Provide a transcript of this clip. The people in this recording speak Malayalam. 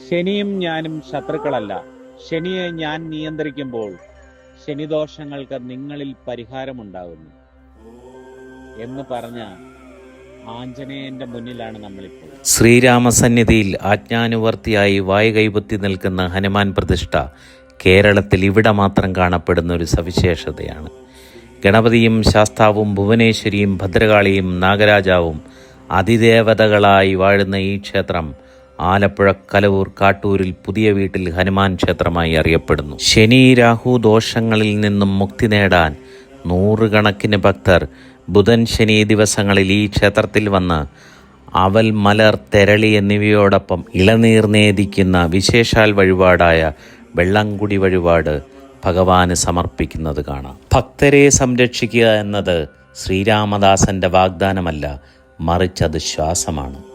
ശനിയും ഞാനും ശത്രുക്കളല്ല. ശനിയെ ഞാൻ നിയന്ത്രിക്കുമ്പോൾ ശനിദോഷങ്ങൾക്ക് നിങ്ങളിൽ പരിഹാരമുണ്ടാകുന്നു. എന്ന് പറഞ്ഞ ആഞ്ജനേയന്റെ മുന്നിലാണ് നമ്മളിപ്പോൾ. ശ്രീരാമസന്നിധിയിൽ ആജ്ഞാനുവർത്തിയായി വായു കൈപത്തി നിൽക്കുന്ന ഹനുമാൻ പ്രതിഷ്ഠ കേരളത്തിൽ ഇവിടെ മാത്രം കാണപ്പെടുന്ന ഒരു സവിശേഷതയാണ്. ഗണപതിയും ശാസ്താവും ഭുവനേശ്വരിയും ഭദ്രകാളിയും നാഗരാജാവും അതിദേവതകളായി വാഴുന്ന ഈ ക്ഷേത്രം ആലപ്പുഴ കലവൂർ കാട്ടൂരിൽ പുതിയ വീട്ടിൽ ഹനുമാൻ ക്ഷേത്രമായി അറിയപ്പെടുന്നു. ശനി രാഹു ദോഷങ്ങളിൽ നിന്നും മുക്തി നേടാൻ നൂറുകണക്കിന് ഭക്തർ ബുധൻ ശനി ദിവസങ്ങളിൽ ഈ ക്ഷേത്രത്തിൽ വന്ന് അവൽ മലർ തെരളി എന്നിവയോടൊപ്പം ഇളനീർ നേദിക്കുന്ന വിശേഷാൽ വഴിപാടായ വെള്ളംകുടി വഴിപാട് ഭഗവാന് സമർപ്പിക്കുന്നത് കാണാം. ഭക്തരെ സംരക്ഷിക്കുക എന്നത് ശ്രീരാമദാസന്റെ വാഗ്ദാനമല്ല മറിച്ചത് ശ്വാസമാണ്.